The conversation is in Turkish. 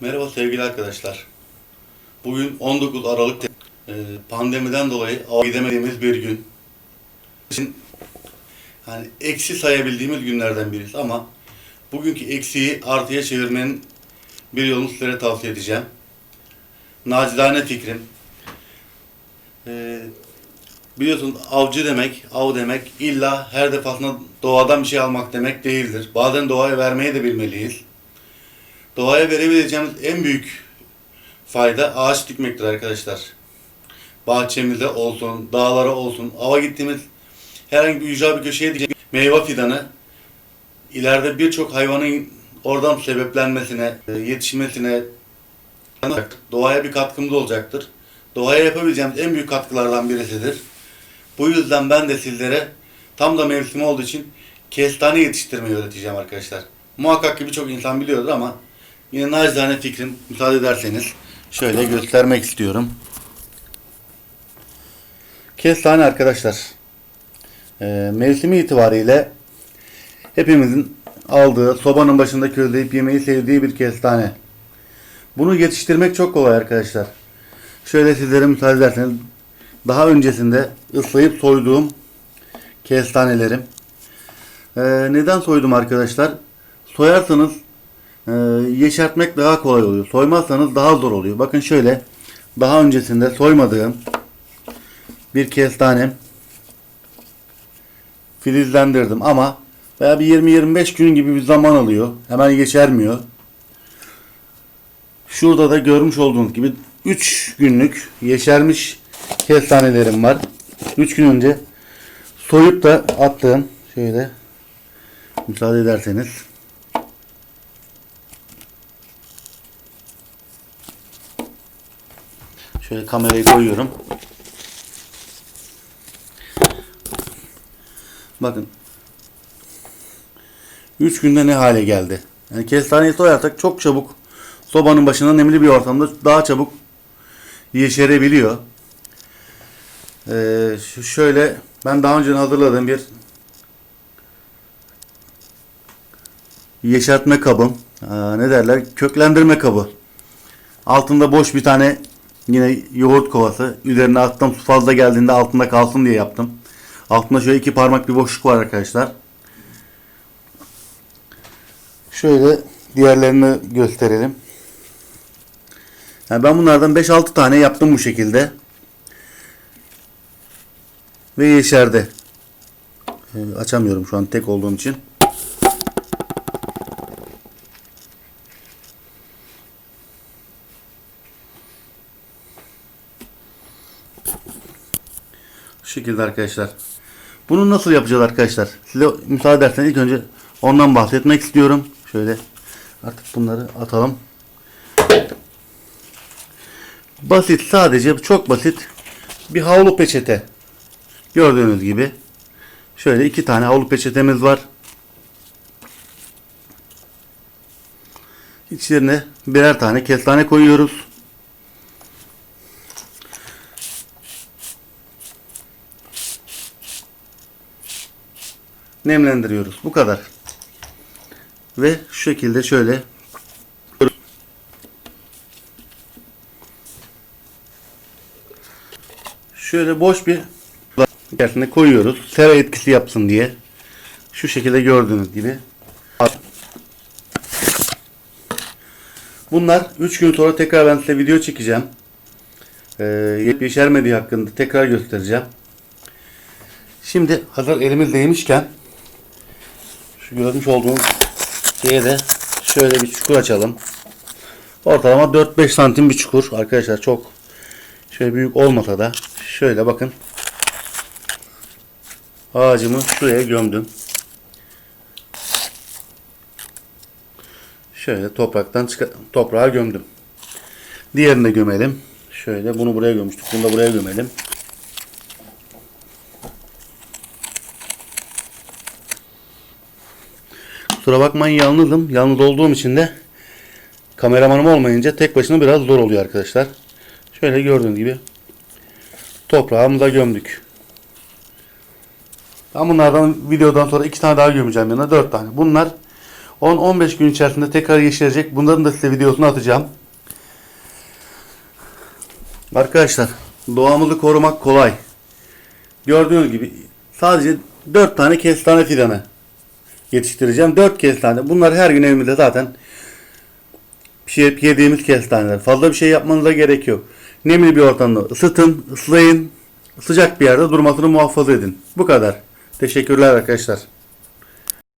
Merhaba sevgili arkadaşlar. Bugün 19 Aralık e, pandemiden dolayı ava gidemediğimiz bir gün. Için hani eksi sayabildiğimiz günlerden birisi ama bugünkü eksiği artıya çevirmenin bir yolunu sizlere tavsiye edeceğim. Nacizane fikrim. E, biliyorsunuz avcı demek, av demek illa her defasında doğadan bir şey almak demek değildir. Bazen doğaya vermeyi de bilmeliyiz. Doğaya verebileceğimiz en büyük fayda ağaç dikmektir arkadaşlar. Bahçemizde olsun, dağlara olsun, ava gittiğimiz herhangi bir ücra bir köşeye dikeceğimiz meyve fidanı ileride birçok hayvanın oradan sebeplenmesine, yetişmesine doğaya bir katkımız olacaktır. Doğaya yapabileceğimiz en büyük katkılardan birisidir. Bu yüzden ben de sizlere tam da mevsimi olduğu için kestane yetiştirmeyi öğreteceğim arkadaşlar. Muhakkak ki birçok insan biliyordur ama yine nacizane fikrim müsaade ederseniz şöyle göstermek istiyorum. Kestane arkadaşlar e, mevsimi itibariyle hepimizin aldığı sobanın başında közleyip yemeyi sevdiği bir kestane. Bunu yetiştirmek çok kolay arkadaşlar. Şöyle sizlere müsaade ederseniz daha öncesinde ıslayıp soyduğum kestanelerim. Ee, neden soydum arkadaşlar? Soyarsanız e, yeşertmek daha kolay oluyor. Soymazsanız daha zor oluyor. Bakın şöyle daha öncesinde soymadığım bir kestanem filizlendirdim ama veya bir 20-25 gün gibi bir zaman alıyor. Hemen yeşermiyor. Şurada da görmüş olduğunuz gibi 3 günlük yeşermiş kestanelerim var. 3 gün önce soyup da attığım şöyle müsaade ederseniz şöyle kamerayı koyuyorum. Bakın 3 günde ne hale geldi. Yani kestaneyi soyarsak çok çabuk sobanın başında nemli bir ortamda daha çabuk yeşerebiliyor. Ee, şöyle ben daha önce hazırladığım bir yeşertme kabım. Aa, ne derler? Köklendirme kabı. Altında boş bir tane yine yoğurt kovası. Üzerine attım su fazla geldiğinde altında kalsın diye yaptım. Altında şöyle iki parmak bir boşluk var arkadaşlar. Şöyle diğerlerini gösterelim. Yani ben bunlardan 5-6 tane yaptım bu şekilde. Ve yeşerdi. Ee, açamıyorum şu an tek olduğum için. Şu şekilde arkadaşlar. Bunu nasıl yapacağız arkadaşlar? Size müsaade ederseniz ilk önce ondan bahsetmek istiyorum. Şöyle artık bunları atalım. Basit sadece çok basit bir havlu peçete. Gördüğünüz gibi şöyle iki tane havlu peçetemiz var. İçlerine birer tane kestane koyuyoruz. Nemlendiriyoruz. Bu kadar. Ve şu şekilde şöyle Şöyle boş bir içerisine koyuyoruz. Sera etkisi yapsın diye. Şu şekilde gördüğünüz gibi. Bunlar 3 gün sonra tekrar ben size video çekeceğim. Ee, yeşermediği hakkında tekrar göstereceğim. Şimdi hazır elimiz değmişken şu görmüş olduğunuz şeye de şöyle bir çukur açalım. Ortalama 4-5 santim bir çukur. Arkadaşlar çok şöyle büyük olmasa da şöyle bakın. Ağacımı şuraya gömdüm. Şöyle topraktan çıkar toprağa gömdüm. Diğerini de gömelim. Şöyle bunu buraya gömüştük. Bunu da buraya gömelim. Kusura bakmayın yalnızım. Yalnız olduğum için de kameramanım olmayınca tek başına biraz zor oluyor arkadaşlar. Şöyle gördüğünüz gibi toprağımıza gömdük. Ben bunlardan videodan sonra iki tane daha gömeceğim yanına. Dört tane. Bunlar 10-15 gün içerisinde tekrar yeşerecek. Bunların da size videosunu atacağım. Arkadaşlar doğamızı korumak kolay. Gördüğünüz gibi sadece 4 tane kestane fidanı yetiştireceğim. 4 kestane. Bunlar her gün evimizde zaten pişirip yediğimiz kestaneler. Fazla bir şey yapmanıza gerek yok. Nemli bir ortamda ısıtın, ıslayın. Sıcak bir yerde durmasını muhafaza edin. Bu kadar. Teşekkürler arkadaşlar.